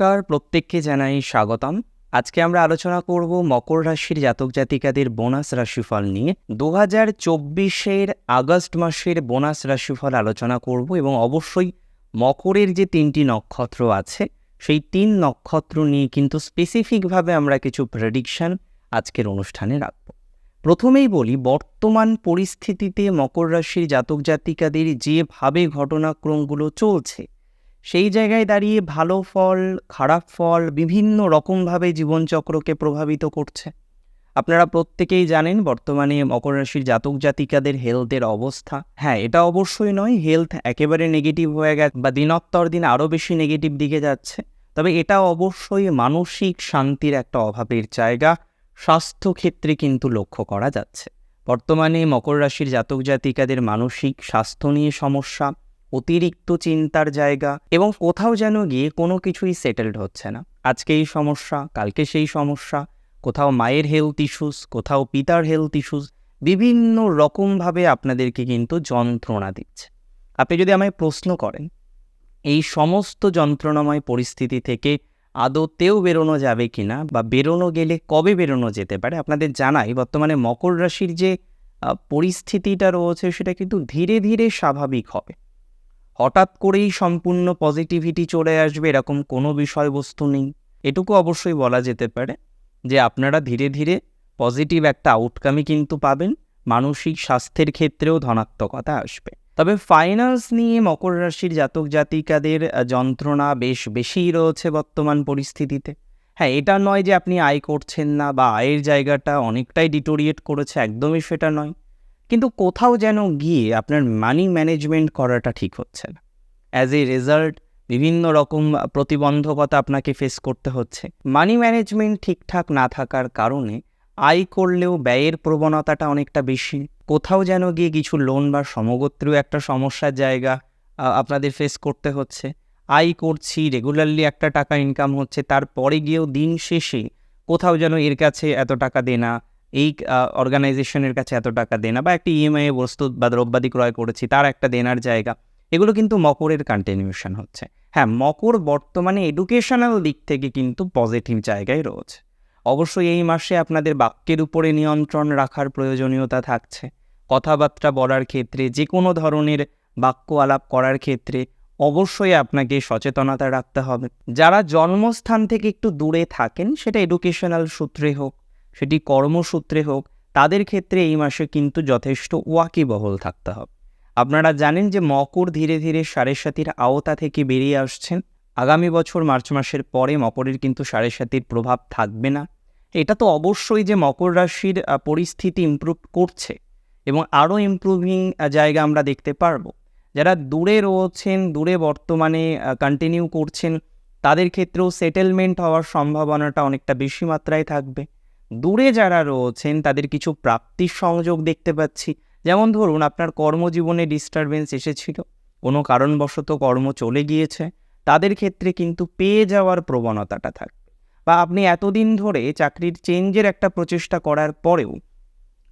নমস্কার, প্রত্যেককে জানাই স্বাগতম। আজকে আমরা আলোচনা করব মকর রাশির জাতক জাতিকাদের বোনাস রাশিফল নিয়ে। দু হাজার চব্বিশের আগস্ট মাসের বোনাস রাশিফল আলোচনা করব এবং অবশ্যই মকরের যে তিনটি নক্ষত্র আছে, সেই তিন নক্ষত্র নিয়ে কিন্তু স্পেসিফিকভাবে আমরা কিছু প্রেডিকশন আজকের অনুষ্ঠানে রাখব। প্রথমেই বলি, বর্তমান পরিস্থিতিতে মকর রাশির জাতক জাতিকাদের যেভাবে ঘটনাক্রমগুলো চলছে সেই জায়গায় দাঁড়িয়ে ভালো ফল, খারাপ ফল, বিভিন্ন রকমভাবে জীবনচক্রকে প্রভাবিত করছে। আপনারা প্রত্যেকেই জানেন বর্তমানে মকর রাশির জাতক জাতিকাদের হেলথের অবস্থা। হ্যাঁ এটা অবশ্যই নয় হেলথ একেবারে নেগেটিভ হয়ে গেছে বা দিনত্তর দিন আরও বেশি নেগেটিভ দিকে যাচ্ছে। তবে এটা অবশ্যই মানসিক শান্তির একটা অভাবের জায়গা। স্বাস্থ্যক্ষেত্রে কিন্তু লক্ষ্য করা যাচ্ছে। বর্তমানে মকর রাশির জাতক জাতিকাদের মানসিক স্বাস্থ্য নিয়ে সমস্যা। অতিরিক্ত চিন্তার জায়গা এবং কোথাও যেন গিয়ে কোনো কিছুই সেটেলড হচ্ছে না। আজকে এই সমস্যা, কালকে সেই সমস্যা, কোথাও মায়ের হেলথ ইস্যুস কোথাও পিতার হেলথ ইস্যুস বিভিন্ন রকমভাবে আপনাদেরকে কিন্তু যন্ত্রণা দিচ্ছে। আপনি যদি আমায় প্রশ্ন করেন, এই সমস্ত যন্ত্রণাময় পরিস্থিতি থেকে আদতেও বেরোনো যাবে কিনা বা বেরোনো গেলে কবে বেরোনো যেতে পারে, আপনাদের জানাই। বর্তমানে মকর রাশির যে পরিস্থিতিটা রয়েছে সেটা কিন্তু ধীরে ধীরে স্বাভাবিক হবে। হঠাৎ করেই সম্পূর্ণ পজিটিভিটি চলে আসবে, এরকম কোনো বিষয়বস্তু নেই। এটুকু অবশ্যই বলা যেতে পারে যে, আপনারা ধীরে ধীরে পজিটিভ একটা আউটকামই কিন্তু পাবেন, মানসিক স্বাস্থ্যের ক্ষেত্রেও ধনাত্মকতা আসবে। তবে ফাইন্যান্স নিয়ে মকর রাশির জাতক জাতিকাদের যন্ত্রণা বেশ বেশিই রয়েছে বর্তমান পরিস্থিতিতে। হ্যাঁ এটা নয় যে আপনি আয় করছেন না বা আয়ের জায়গাটা অনেকটাই ডিটোরিয়েট করেছে, একদমই সেটা নয়। কিন্তু কোথাও যেন গিয়ে আপনার মানি ম্যানেজমেন্ট করাটা ঠিক হচ্ছে না। অ্যাজ এ রেজাল্ট বিভিন্ন রকম প্রতিবন্ধকতা আপনাকে ফেস করতে হচ্ছে। মানি ম্যানেজমেন্ট ঠিকঠাক না থাকার কারণে আয় করলেও ব্যয়ের প্রবণতাটা অনেকটা বেশি। কোথাও যেন গিয়ে কিছু লোন বা সমগোত্রীয় একটা সমস্যার জায়গা আপনাদের ফেস করতে হচ্ছে। আয় করছি রেগুলারলি একটা টাকা ইনকাম হচ্ছে, তারপরে গিয়েও দিন শেষে কোথাও যেন এর কাছে এত টাকা দেনা এই অর্গানাইজেশনের কাছে এত টাকা দেনা বা একটা ইএমআই বস্তু বা দ্রব্যাদি ক্রয় করেছি, তার একটা দেনার জায়গা, এগুলো কিন্তু মকরের কন্টিনিউশন হচ্ছে। হ্যাঁ মকর বর্তমানে এডুকেশনাল দিক থেকে কিন্তু পজিটিভ জায়গায় রয়েছে। অবশ্যই এই মাসে আপনাদের বাক্যের উপরে নিয়ন্ত্রণ রাখার প্রয়োজনীয়তা থাকছে। কথাবার্তা বলার ক্ষেত্রে যে কোনো ধরনের বাক্য আলাপ করার ক্ষেত্রে অবশ্যই আপনাকে সচেতনতা রাখতে হবে। যারা জন্মস্থান থেকে একটু দূরে থাকেন, সেটা এডুকেশনাল সূত্রে হোক সেটি কর্মসূত্রে হোক, তাদের ক্ষেত্রে এই মাসে কিন্তু যথেষ্ট ওয়াকিবহল থাকতে হবে। আপনারা জানেন যে মকর ধীরে ধীরে সাড়ে সাতির আওতা থেকে বেরিয়ে আসছেন। আগামী বছর মার্চ মাসের পরে মকরের কিন্তু সাড়ে সাতির প্রভাব থাকবে না। এটা তো অবশ্যই যে মকর রাশির পরিস্থিতি ইমপ্রুভ করছে এবং আরও ইমপ্রুভিং জায়গা আমরা দেখতে পারব। যারা দূরে রয়েছেন, দূরে বর্তমানে কন্টিনিউ করছেন, তাদের ক্ষেত্রেও সেটেলমেন্ট হওয়ার সম্ভাবনাটা অনেকটা বেশি মাত্রায় থাকবে। দূরে যারা রয়েছেন, তাদের কিছু প্রাপ্তির সংযোগ দেখতে পাচ্ছি। যেমন ধরুন, আপনার কর্মজীবনে ডিস্টারবেন্স এসেছিল, কোনো কারণবশত কর্ম চলে গিয়েছে, তাদের ক্ষেত্রে কিন্তু পেয়ে যাওয়ার প্রবণতাটা থাকবে বা আপনি এতদিন ধরে চাকরির চেঞ্জের একটা প্রচেষ্টা করার পরেও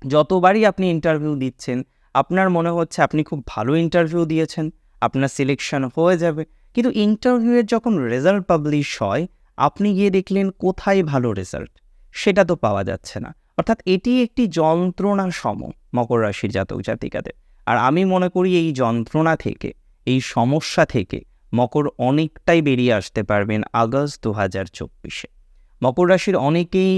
যতবারই আপনি ইন্টারভিউ দিচ্ছেন, আপনার মনে হচ্ছে আপনি খুব ভালো ইন্টারভিউ দিয়েছেন, আপনার সিলেকশন হয়ে যাবে। কিন্তু ইন্টারভিউয়ের যখন রেজাল্ট পাবলিশ হয়, আপনি গিয়ে দেখলেন কোথায় ভালো রেজাল্ট সেটা তো পাওয়া যাচ্ছে না। অর্থাৎ এটি একটি যন্ত্রণা সম মকর রাশির জাতক জাতিকাদের। আর আমি মনে করি এই যন্ত্রণা থেকে, এই সমস্যা থেকে মকর অনেকটাই বেরিয়ে আসতে পারবেন আগস্ট দু হাজার চব্বিশে। মকর রাশির অনেকেই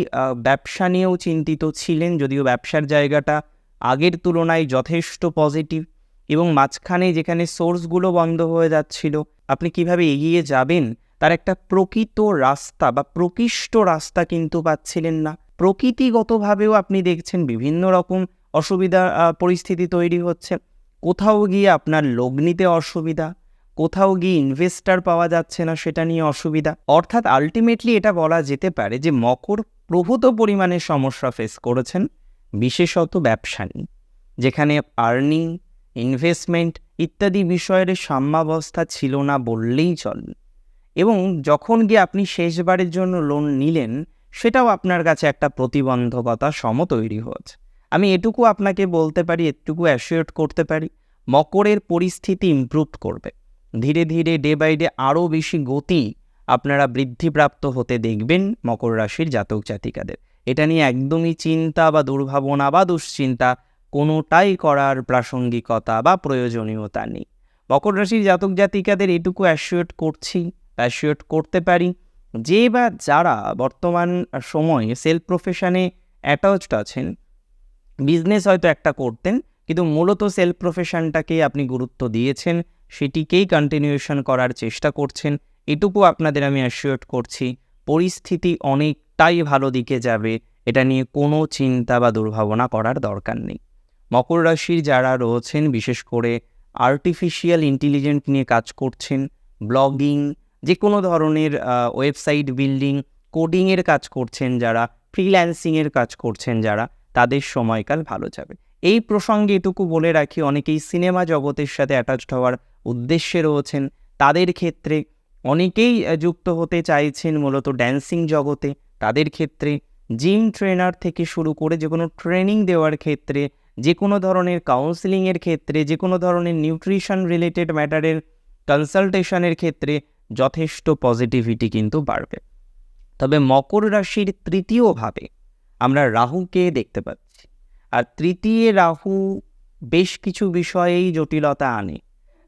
ব্যবসা নিয়েও চিন্তিত ছিলেন, যদিও ব্যবসার জায়গাটা আগের তুলনায় যথেষ্ট পজিটিভ এবং মাঝখানে যেখানে সোর্সগুলো বন্ধ হয়ে যাচ্ছিল, আপনি কীভাবে এগিয়ে যাবেন তার একটা প্রকৃত রাস্তা বা প্রকৃষ্ট রাস্তা কিন্তু পাচ্ছিলেন না। প্রকৃতিগতভাবেও আপনি দেখছেন বিভিন্ন রকম অসুবিধা পরিস্থিতি তৈরি হচ্ছে। কোথাও গিয়ে আপনার লগ্নিতে অসুবিধা, কোথাও গিয়ে ইনভেস্টার পাওয়া যাচ্ছে না, সেটা নিয়ে অসুবিধা। অর্থাৎ আলটিমেটলি এটা বলা যেতে পারে যে মকর প্রভূত পরিমাণে সমস্যা ফেস করেছেন, বিশেষত ব্যবসা যেখানে আর্নিং ইনভেস্টমেন্ট ইত্যাদি বিষয়ের সাম্যাবস্থা ছিল না বললেই চলে। এবং যখন গিয়ে আপনি শেষবারের জন্য লোন নিলেন, সেটাও আপনার কাছে একটা প্রতিবন্ধকতা সম তৈরি হয়েছে আমি এটুকু আপনাকে বলতে পারি, এটুকু অ্যাসিওর করতে পারি, মকরের পরিস্থিতি ইমপ্রুভ করবে। ধীরে ধীরে ডে বাই ডে আরও বেশি গতি আপনারা বৃদ্ধিপ্রাপ্ত হতে দেখবেন মকর রাশির জাতক জাতিকাদের। এটা নিয়ে একদমই চিন্তা বা দুর্ভাবনা বা দুশ্চিন্তা কোনোটাই করার প্রাসঙ্গিকতা বা প্রয়োজনীয়তা নেই। মকর রাশির জাতক জাতিকাদের এটুকু অ্যাসিওর করছি অ্যাসিওর করতে পারি। যে বা যারা বর্তমান সময়ে সেলফ প্রফেশনে অ্যাটাচড আছেন বিজনেস হয়তো একটা করতেন, কিন্তু মূলত সেলফ প্রফেশনটাকে আপনি গুরুত্ব দিয়েছেন, সেটিকেই কন্টিনিউশন করার চেষ্টা করছেন, এটুকু আপনাদের আমি অ্যাসিওর করছি। পরিস্থিতি অনেকটাই ভালো দিকে যাবে, এটা নিয়ে কোনো চিন্তা বা দুর্ভাবনা করার দরকার নেই। মকর রাশির যারা রয়েছেন, বিশেষ করে আর্টিফিশিয়াল ইন্টেলিজেন্ট নিয়ে কাজ করছেন ব্লগিং যে কোনো ধরনের ওয়েবসাইট বিল্ডিং, কোডিংয়ের কাজ করছেন যারা, ফ্রিল্যান্সিংয়ের কাজ করছেন যারা, তাদের সময়কাল ভালো যাবে। এই প্রসঙ্গে এটুকু বলে রাখি, অনেকেই সিনেমা জগতের সাথে অ্যাটাচড হওয়ার উদ্দেশ্যে রয়েছেন। তাদের ক্ষেত্রে অনেকেই যুক্ত হতে চাইছেন মূলত ড্যান্সিং জগতে। তাদের ক্ষেত্রে জিম ট্রেনার থেকে শুরু করে যে কোনো ট্রেনিং দেওয়ার ক্ষেত্রে যে কোনো ধরনের কাউন্সিলিংয়ের ক্ষেত্রে যে কোনো ধরনের নিউট্রিশন রিলেটেড ম্যাটারের কনসালটেশনের ক্ষেত্রে যথেষ্ট পজিটিভিটি কিন্তু বাড়বে। তবে মকর রাশির তৃতীয়ভাবে আমরা রাহুকে দেখতে পাচ্ছি। আর তৃতীয় রাহু বেশ কিছু বিষয়েই জটিলতা আনে,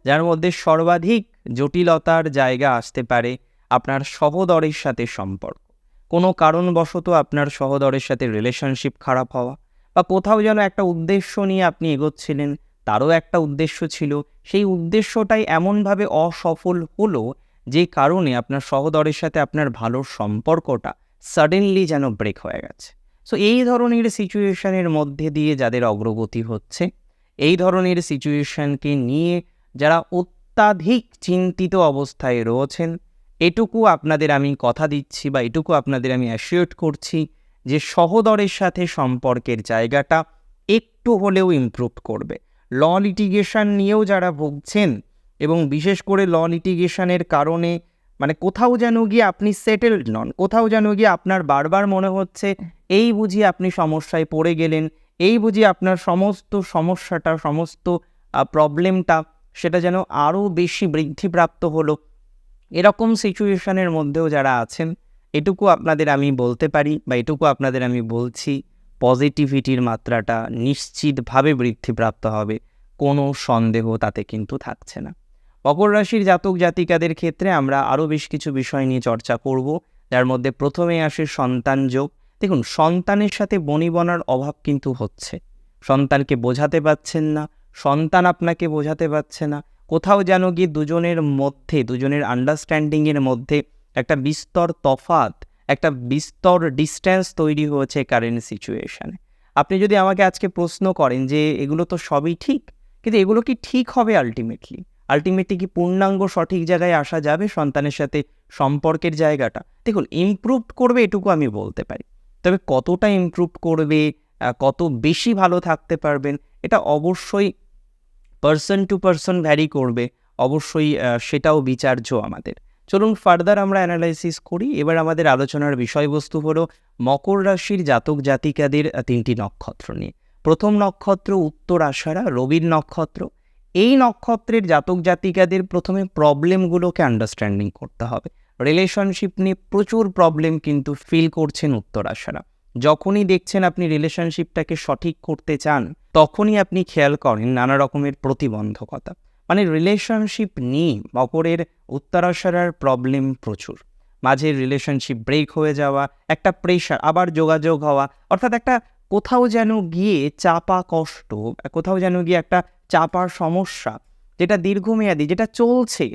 যার মধ্যে সর্বাধিক জটিলতার জায়গা আসতে পারে আপনার সহদরের সাথে সম্পর্ক। কোনো কারণবশত আপনার সহদরের সাথে রিলেশনশিপ খারাপ হওয়া বা কোথাও যেন একটা উদ্দেশ্য নিয়ে আপনি এগোচ্ছিলেন, তারও একটা উদ্দেশ্য ছিল। সেই উদ্দেশ্যটাই এমনভাবে অসফল হলো যে কারণে আপনার সহদরের সাথে আপনার ভালো সম্পর্কটা সাডেনলি যেন ব্রেক হয়ে গেছে। সো এই ধরনের সিচুয়েশনের মধ্যে দিয়ে যাদের অগ্রগতি হচ্ছে, এই ধরনের সিচুয়েশনকে নিয়ে যারা অত্যাধিক চিন্তিত অবস্থায় রয়েছেন, এটুকু আপনাদের আমি কথা দিচ্ছি বা এটুকু আপনাদের আমি অ্যাসিওর করছি যে সহদরের সাথে সম্পর্কের জায়গাটা একটু হলেও ইমপ্রুভ করবে। ল লিটিগেশন নিয়েও যারা ভুগছেন এবং বিশেষ করে ল লিটিগেশনের কারণে মানে কোথাও যেন গিয়ে আপনি সেটেলড নন, কোথাও যেন গিয়ে আপনার বারবার মনে হচ্ছে, এই বুঝি আপনি সমস্যায় পড়ে গেলেন, এই বুঝি আপনার সমস্ত সমস্যাটা, সমস্ত প্রবলেমটা সেটা যেন আরও বেশি বৃদ্ধিপ্রাপ্ত হলো। এরকম সিচুয়েশনের মধ্যেও যারা আছেন, এটুকু আপনাদের আমি বলতে পারি বা এটুকু আপনাদের আমি বলছি পজিটিভিটির মাত্রাটা নিশ্চিতভাবে বৃদ্ধিপ্রাপ্ত হবে, কোনো সন্দেহ তাতে কিন্তু থাকছে না। মকর রাশির জাতক জাতিকাদের ক্ষেত্রে আমরা আরও বেশ কিছু বিষয় নিয়ে চর্চা করব। যার মধ্যে প্রথমে আসে সন্তান যোগ। দেখুন, সন্তানের সাথে বনিবনার অভাব কিন্তু হচ্ছে। সন্তানকে বোঝাতে পারছেন না, সন্তান আপনাকে বোঝাতে পারছে না। কোথাও যেন গিয়ে দুজনের মধ্যে, দুজনের আন্ডারস্ট্যান্ডিংয়ের মধ্যে একটা বিস্তর তফাত একটা বিস্তর ডিস্ট্যান্স তৈরি হয়েছে কারেন্ট সিচুয়েশানে আপনি যদি আমাকে আজকে প্রশ্ন করেন যে এগুলো তো সবই ঠিক, কিন্তু এগুলো কি ঠিক হবে আলটিমেটলি আলটিমেটলি কি পূর্ণাঙ্গ সঠিক জায়গায় আসা যাবে সন্তানের সাথে সম্পর্কের জায়গাটা? দেখুন ইমপ্রুভ করবে এটুকু আমি বলতে পারি। তবে কতটা ইমপ্রুভ করবে কত বেশি ভালো থাকতে পারবেন, এটা অবশ্যই পার্সন টু পার্সন ভ্যারি করবে। অবশ্যই সেটাও বিচার্য আমাদের। চলুন ফার্দার আমরা অ্যানালাইসিস করি। এবার আমাদের আলোচনার বিষয়বস্তু হলো মকর রাশির জাতক জাতিকাদের তিনটি নক্ষত্র নিয়ে। প্রথম নক্ষত্র উত্তর আষাঢ়া রবির নক্ষত্র। এই নক্ষত্রের জাতক জাতিকাদের প্রথমে প্রবলেমগুলোকে আন্ডারস্ট্যান্ডিং করতে হবে। রিলেশনশিপ নিয়ে প্রচুর প্রবলেম কিন্তু ফিল করছেন উত্তর আষাঢ়া যখনই দেখছেন আপনি রিলেশনশিপটাকে সঠিক করতে চান, তখনই আপনি খেয়াল করেন নানা রকমের প্রতিবন্ধকতা। মানে রিলেশনশিপ নিয়ে মকরের উত্তরাশারার প্রবলেম প্রচুর। মাঝে রিলেশনশিপ ব্রেক হয়ে যাওয়া, একটা প্রেশার আবার যোগাযোগ হওয়া, অর্থাৎ একটা কোথাও যেন গিয়ে চাপা কষ্ট, কোথাও যেন গিয়ে একটা চাপার সমস্যা, যেটা দীর্ঘমেয়াদী, যেটা চলছে,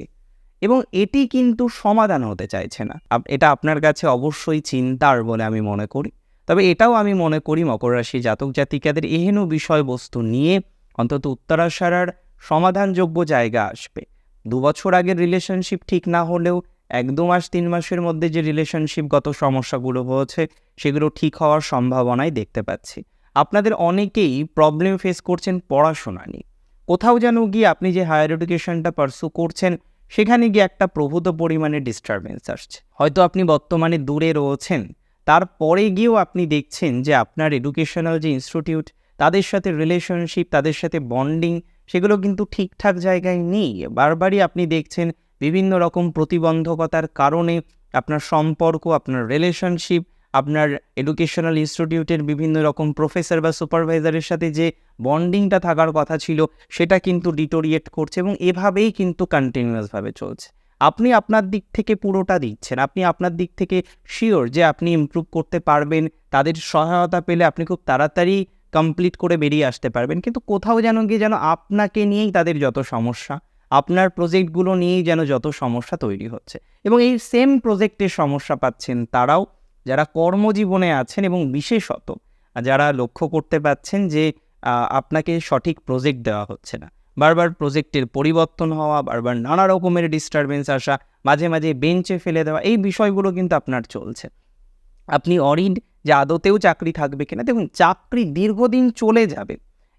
এবং এটি কিন্তু সমাধান হতে চাইছে না। এটা আপনার কাছে অবশ্যই চিন্তার বলে আমি মনে করি। তবে এটাও আমি মনে করি, মকর রাশি জাতক জাতিকাদের এহেন বিষয়বস্তু নিয়ে অন্তত উত্তরাশারার সমাধানযোগ্য জায়গা আসবে। দু বছর আগের রিলেশনশিপ ঠিক না হলেও এক দু মাস, তিন মাসের মধ্যে যে রিলেশনশিপগত সমস্যাগুলো হয়েছে, সেগুলো ঠিক হওয়ার সম্ভাবনাই দেখতে পাচ্ছি। আপনাদের অনেকেই প্রবলেম ফেস করছেন পড়াশোনা নিয়ে। কোথাও যেন গিয়ে আপনি যে হায়ার এডুকেশনটা পার্সু করছেন, সেখানে গিয়ে একটা প্রভূত পরিমাণে ডিস্টারবেন্স আসছে। হয়তো আপনি বর্তমানে দূরে রয়েছেন, তারপরে গিয়েও আপনি দেখছেন যে আপনার এডুকেশনাল যে ইনস্টিটিউট তাদের সাথে রিলেশনশিপ তাদের সাথে বন্ডিং সেগুলো কিন্তু ঠিকঠাক জায়গায় নেই। বারবারই আপনি দেখছেন বিভিন্ন রকম প্রতিবন্ধকতার কারণে আপনার সম্পর্ক, আপনার রিলেশনশিপ আপনার এডুকেশনাল ইনস্টিটিউটের বিভিন্ন রকম প্রফেসর বা সুপারভাইজারের সাথে যে বন্ডিংটা থাকার কথা ছিল, সেটা কিন্তু ডিটোরিয়েট করছে এবং এভাবেই কিন্তু কন্টিনিউয়াসভাবে চলছে। আপনি আপনার দিক থেকে পুরোটা দিচ্ছেন। আপনি আপনার দিক থেকে শিওর যে আপনি ইমপ্রুভ করতে পারবেন, তাদের সহায়তা পেলে আপনি খুব তাড়াতাড়ি কমপ্লিট করে বেরিয়ে আসতে পারবেন। কিন্তু কোথাও যেন গিয়ে যেন আপনাকে নিয়েই তাদের যত সমস্যা, আপনার প্রজেক্টগুলো নিয়েই যেন যত সমস্যা তৈরি হচ্ছে। এবং এই সেম প্রজেক্টের সমস্যা পাচ্ছেন তারাও যারা কর্মজীবনে আছেন এবং বিশেষত যারা লক্ষ্য করতে পাচ্ছেন যে আপনাকে সঠিক প্রজেক্ট দেওয়া হচ্ছে না। বারবার প্রজেক্টের পরিবর্তন হওয়া, বারবার নানা রকমের ডিস্টারবেন্স আসা, মাঝে মাঝে বেঞ্চে ফেলে দেওয়া, এই বিষয়গুলো কিন্তু আপনার চলছে। আপনি অরিড যে আদতেও চাকরি থাকবে কিনা, দেখুন চাকরি দীর্ঘদিন চলে যাবে।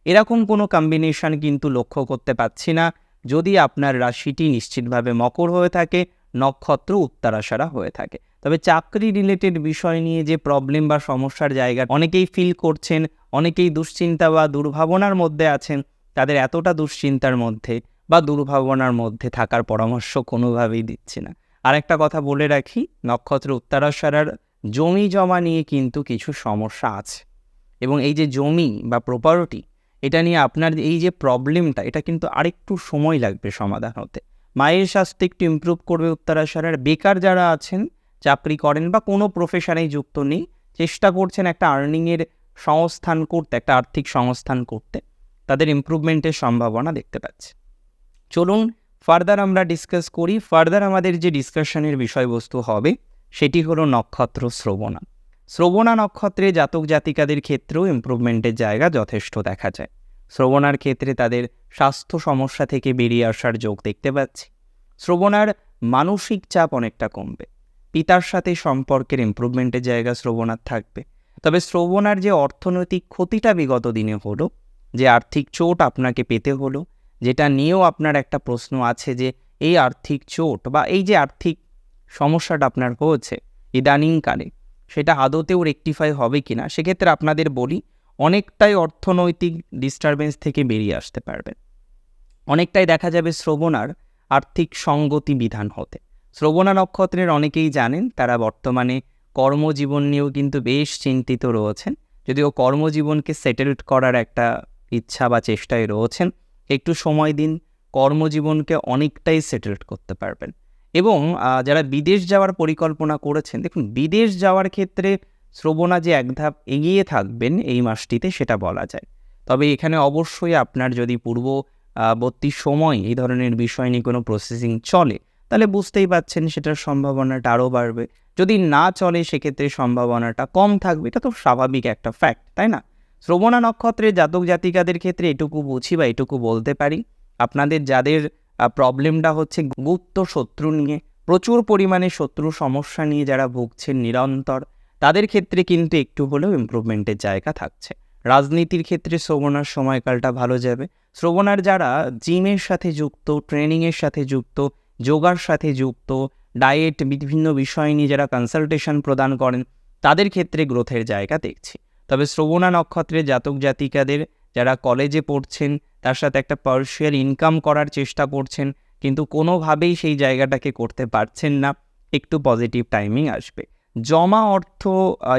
এরকম কোনো কম্বিনেশন কিন্তু লক্ষ্য করতে পাচ্ছি না। যদি আপনার রাশিটি নিশ্চিতভাবে মকর হয়ে থাকে নক্ষত্র উত্তরাশারা হয়ে থাকে। তবে চাকরি রিলেটেড বিষয় নিয়ে যে প্রবলেম বা সমস্যার জায়গা অনেকেই ফিল করছেন, অনেকেই দুশ্চিন্তা বা দুর্ভাবনার মধ্যে আছেন, তাদের এতটা দুশ্চিন্তার মধ্যে বা দুর্ভাবনার মধ্যে থাকার পরামর্শ কোনোভাবেই দিচ্ছি না। আরেকটা কথা বলে রাখি, নক্ষত্র উত্তরাশারার জমি জমা নিয়ে কিন্তু কিছু সমস্যা আছে। এবং এই যে জমি বা প্রপার্টি এটা নিয়ে আপনার এই যে প্রবলেমটা এটা কিন্তু আরেকটু সময় লাগবে সমাধান হতে। মায়ের স্বাস্থ্য একটু ইমপ্রুভ করবে উত্তরাশারার বেকার যারা আছেন, চাকরি করেন বা কোনো প্রফেশনেই যুক্ত নেই, চেষ্টা করছেন একটা আর্নিংয়ের সংস্থান করতে, একটা আর্থিক সংস্থান করতে। তাদের ইমপ্রুভমেন্টের সম্ভাবনা দেখতে পাচ্ছি। চলুন ফার্দার আমরা ডিসকাস করি। ফার্দার আমাদের যে ডিসকাশনের বিষয়বস্তু হবে, সেটি হলো নক্ষত্র শ্রবণা। শ্রবণা নক্ষত্রে জাতক জাতিকাদের ক্ষেত্রেও ইম্প্রুভমেন্টের জায়গা যথেষ্ট দেখা যায়। শ্রবণার ক্ষেত্রে তাদের স্বাস্থ্য সমস্যা থেকে বেরিয়ে আসার যোগ দেখতে পাচ্ছি। শ্রবণার মানসিক চাপ অনেকটা কমবে। পিতার সাথে সম্পর্কের ইমপ্রুভমেন্টের জায়গা শ্রবণার থাকবে। তবে শ্রবণার যে অর্থনৈতিক ক্ষতিটা বিগত দিনে হলো, যে আর্থিক চোট আপনাকে পেতে হলো, যেটা নিয়েও আপনার একটা প্রশ্ন আছে যে এই আর্থিক চোট বা এই যে আর্থিক সমস্যাটা আপনার হয়েছে ইদানিংকালে, সেটা আদতেও রেকটিফাই হবে কি না সেক্ষেত্রে আপনাদের বলি অনেকটাই অর্থনৈতিক ডিস্টারবেন্স থেকে বেরিয়ে আসতে পারবেন। অনেকটাই দেখা যাবে শ্রবণার আর্থিক সঙ্গতি বিধান হতে। শ্রবণা নক্ষত্রের অনেকেই জানেন, তারা বর্তমানে কর্মজীবন নিয়েও কিন্তু বেশ চিন্তিত রয়েছেন। যদিও কর্মজীবনকে সেটেলড করার একটা ইচ্ছা বা চেষ্টায় রয়েছেন, একটু সময় দিন, কর্মজীবনকে অনেকটাই সেটেলড করতে পারবেন। এবং যারা বিদেশ যাওয়ার পরিকল্পনা করেছেন, দেখুন, বিদেশ যাওয়ার ক্ষেত্রে শ্রবণা যে এক ধাপ এগিয়ে থাকবেন এই মাসটিতে সেটা বলা যায়। তবে এখানে অবশ্যই আপনার যদি পূর্ববর্তী সময় এই ধরনের বিষয় নিয়ে কোনো প্রসেসিং চলে, তাহলে বুঝতেই পাচ্ছেন সেটার সম্ভাবনাটা আরও বাড়বে। যদি না চলে সেক্ষেত্রে সম্ভাবনাটা কম থাকবে, এটা তো স্বাভাবিক একটা ফ্যাক্ট তাই না? শ্রবণা নক্ষত্রের জাতক জাতিকাদের ক্ষেত্রে এটুকু বুঝি বা এটুকু বলতে পারি, আপনাদের যাদের প্রবলেমটা হচ্ছে গুপ্ত শত্রু নিয়ে, প্রচুর পরিমাণে শত্রু সমস্যা নিয়ে যারা ভুগছেন নিরন্তর তাদের ক্ষেত্রে কিন্তু একটু হলেও ইমপ্রুভমেন্টের জায়গা থাকছে। রাজনীতির ক্ষেত্রে শ্রবণার সময়কালটা ভালো যাবে। শ্রবণার যারা জিমের সাথে যুক্ত ট্রেনিংয়ের সাথে যুক্ত, যোগার সাথে যুক্ত ডায়েট বিভিন্ন বিষয় নিয়ে যারা কনসালটেশন প্রদান করেন, তাদের ক্ষেত্রে গ্রোথের জায়গা দেখছি। তবে শ্রবণা নক্ষত্রের জাতক জাতিকাদের যারা কলেজে পড়ছেন, তার সাথে একটা পার্সিয়াল ইনকাম করার চেষ্টা করছেন, কিন্তু কোনোভাবেই সেই জায়গাটাকে করতে পারছেন না। একটু পজিটিভ টাইমিং আসবে। জমা অর্থ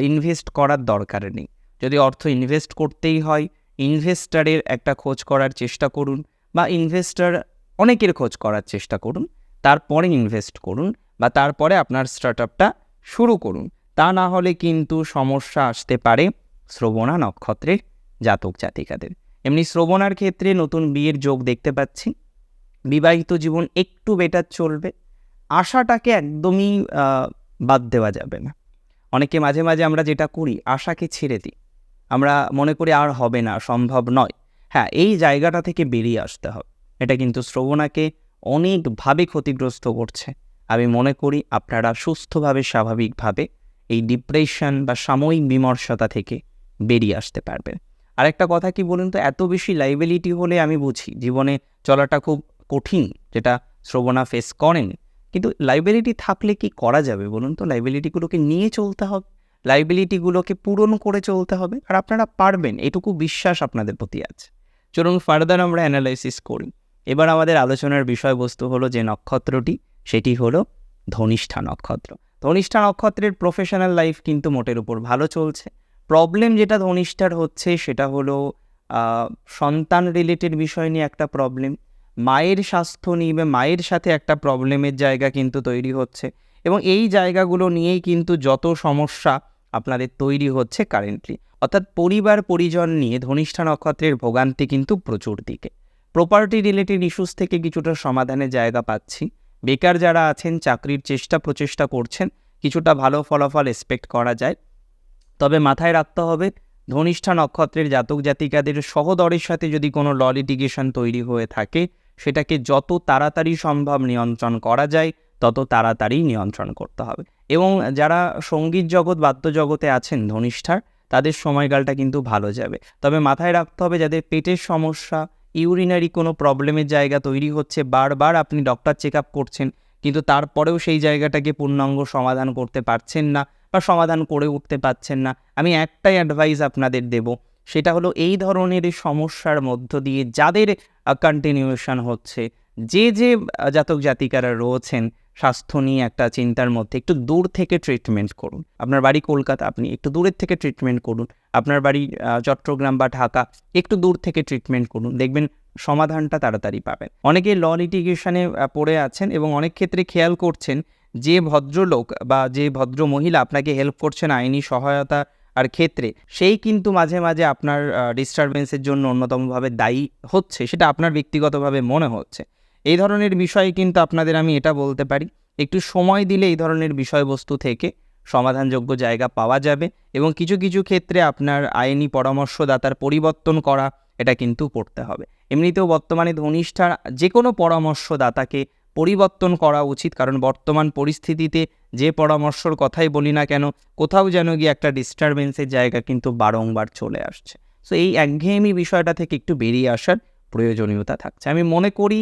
ইনভেস্ট করার দরকার নেই। যদি অর্থ ইনভেস্ট করতেই হয় ইনভেস্টারের একটা খোঁজ করার চেষ্টা করুন বা ইনভেস্টার অনেকের খোঁজ করার চেষ্টা করুন, তারপরে ইনভেস্ট করুন বা তারপরে আপনার স্টার্ট আপটা শুরু করুন। তা না হলে কিন্তু সমস্যা আসতে পারে শ্রবণা নক্ষত্রের জাতক জাতিকাদের। এমনি শ্রবণার ক্ষেত্রে নতুন বিয়ের যোগ দেখতে পাচ্ছি। বিবাহিত জীবন একটু বেটার চলবে। আশাটাকে একদমই বাদ দেওয়া যাবে না। অনেকে মাঝে মাঝে আমরা যেটা করি, আশাকে ছেড়ে দিই। আমরা মনে করি আর হবে না, সম্ভব নয়। হ্যাঁ এই জায়গাটা থেকে বেরিয়ে আসতে হবে। এটা কিন্তু শ্রবণাকে অনেকভাবে ক্ষতিগ্রস্ত করছে। আমি মনে করি আপনারা সুস্থভাবে, স্বাভাবিকভাবে এই ডিপ্রেশন বা সাময়িক বিমর্ষতা থেকে বেরিয়ে আসতে পারবেন। আরেকটা কথা কি বলুন তো, এত বেশি লাইবিলিটি হলে আমি বুঝি, জীবনে চলাটা খুব কঠিন, যেটা শ্রবণা ফেস করেন। কিন্তু লাইবিলিটি থাকলে কি করা যাবে বলুন তো? লাইবিলিটিগুলোকে নিয়ে চলতে হবে। লাইবিলিটিগুলোকে পূরণ করে চলতে হবে। আর আপনারা পারবেন, এটুকু বিশ্বাস আপনাদের প্রতি আছে। চলুন ফার্দার আমরা অ্যানালাইসিস করি। এবার আমাদের আলোচনার বিষয়বস্তু হলো যে নক্ষত্রটি, সেটি হলো ধনিষ্ঠা নক্ষত্র। ধনিষ্ঠা নক্ষত্রের প্রফেশনাল লাইফ কিন্তু মোটের উপর ভালো চলছে। প্রবলেম যেটা ধনিষ্ঠার হচ্ছে, সেটা হলো সন্তান রিলেটেড বিষয় নিয়ে একটা প্রবলেম মায়ের স্বাস্থ্য নিয়ে বা মায়ের সাথে একটা প্রবলেমের জায়গা কিন্তু তৈরি হচ্ছে। এবং এই জায়গাগুলো নিয়েই কিন্তু যত সমস্যা আপনাদের তৈরি হচ্ছে কারেন্টলি অর্থাৎ পরিবার, পরিজন নিয়ে ধনিষ্ঠা নক্ষত্রের ভোগান্তি কিন্তু প্রচুর দিকে। প্রপার্টি রিলেটেড ইস্যুস থেকে কিছুটা সমাধানের জায়গা পাচ্ছি। বেকার যারা আছেন, চাকরির চেষ্টা প্রচেষ্টা করছেন, কিছুটা ভালো ফলাফল এক্সপেক্ট করা যায়। তবে মাথায় রাখতে হবে, ধনিষ্ঠা নক্ষত্রের জাতক জাতিকাদের সহদরের সাথে যদি কোনো ল লিটিগেশন তৈরি হয়ে থাকে সেটাকে যত তাড়াতাড়ি সম্ভব নিয়ন্ত্রণ করা যায়, তত তাড়াতাড়ি নিয়ন্ত্রণ করতে হবে। এবং যারা সংগীত জগৎ বাদ্যজগতে আছেন, ধনিষ্ঠার, তাদের সময়কালটা কিন্তু ভালো যাবে। তবে মাথায় রাখতে হবে, যাদের পেটের সমস্যা, ইউরিনারি কোনো প্রবলেমের জায়গা তৈরি হচ্ছে, বারবার আপনি ডক্টর চেক আপ করছেন, কিন্তু তারপরেও সেই জায়গাটাকে পূর্ণাঙ্গ সমাধান করতে পারছেন না বা সমাধান করে উঠতে পারছেন না, আমি একটাই অ্যাডভাইস আপনাদের দেব সেটা হলো এই ধরনের সমস্যার মধ্য দিয়ে যাদের কন্টিনিউশন হচ্ছে। যে যে জাতক জাতিকারা রয়েছেন, স্বাস্থ্য নিয়ে একটা চিন্তার মধ্যে, একটু দূর থেকে ট্রিটমেন্ট করুন। আপনার বাড়ি কলকাতা, আপনি একটু দূরের থেকে ট্রিটমেন্ট করুন। আপনার বাড়ি চট্টগ্রাম বা ঢাকা, একটু দূর থেকে ট্রিটমেন্ট করুন। দেখবেন সমাধানটা তাড়াতাড়ি পাবেন। অনেকে ল লিটিগেশনে পড়ে আছেন এবং অনেক ক্ষেত্রে খেয়াল করছেন যে, ভদ্রলোক বা যে, ভদ্র মহিলা আপনাকে হেল্প করছেন আইনি সহায়তা আর ক্ষেত্রে সেই কিন্তু মাঝে মাঝে আপনার ডিস্টারবেন্সের জন্য অন্যতমভাবে দায়ী হচ্ছে, সেটা আপনার ব্যক্তিগতভাবে মনে হচ্ছে। এই ধরনের বিষয়ে কিন্তু আপনাদের আমি এটা বলতে পারি, একটু সময় দিলে এই ধরনের বিষয়বস্তু থেকে সমাধানযোগ্য জায়গা পাওয়া যাবে এবং কিছু কিছু ক্ষেত্রে আপনার আইনি পরামর্শদাতার পরিবর্তন করা এটা কিন্তু পড়তে হবে। এমনিতেও বর্তমানে ধনিষ্ঠার যে কোনো পরামর্শদাতাকে পরিবর্তন করা উচিত, কারণ বর্তমান পরিস্থিতিতে যে পরামর্শর কথাই বলি না কেন, কোথাও যেন গিয়ে একটা ডিস্টারবেন্সের জায়গা কিন্তু বারংবার চলে আসছে। সো এই একঘেয়েমি বিষয়টা থেকে একটু বেরিয়ে আসার প্রয়োজনীয়তা থাকছে। আমি মনে করি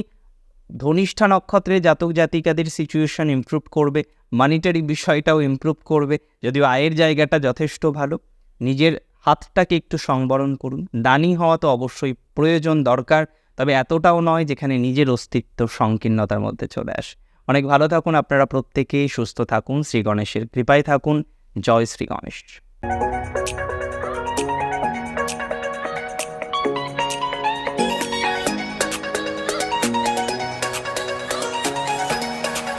ধনিষ্ঠা নক্ষত্রে জাতক জাতিকাদের সিচুয়েশন ইমপ্রুভ করবে মানিটারি বিষয়টাও ইমপ্রুভ করবে, যদিও আয়ের জায়গাটা যথেষ্ট ভালো। নিজের হাতটাকে একটু সংবরণ করুন। দানি হওয়া তো অবশ্যই প্রয়োজন, দরকার। তবে এতটাও নয় যেখানে নিজের অস্তিত্ব সংকীর্ণতার মধ্যে চলে আসে। অনেক ভালো থাকুন, আপনারা প্রত্যেকেই সুস্থ থাকুন, শ্রী গণেশের কৃপায় থাকুন। জয় শ্রী গণেশ।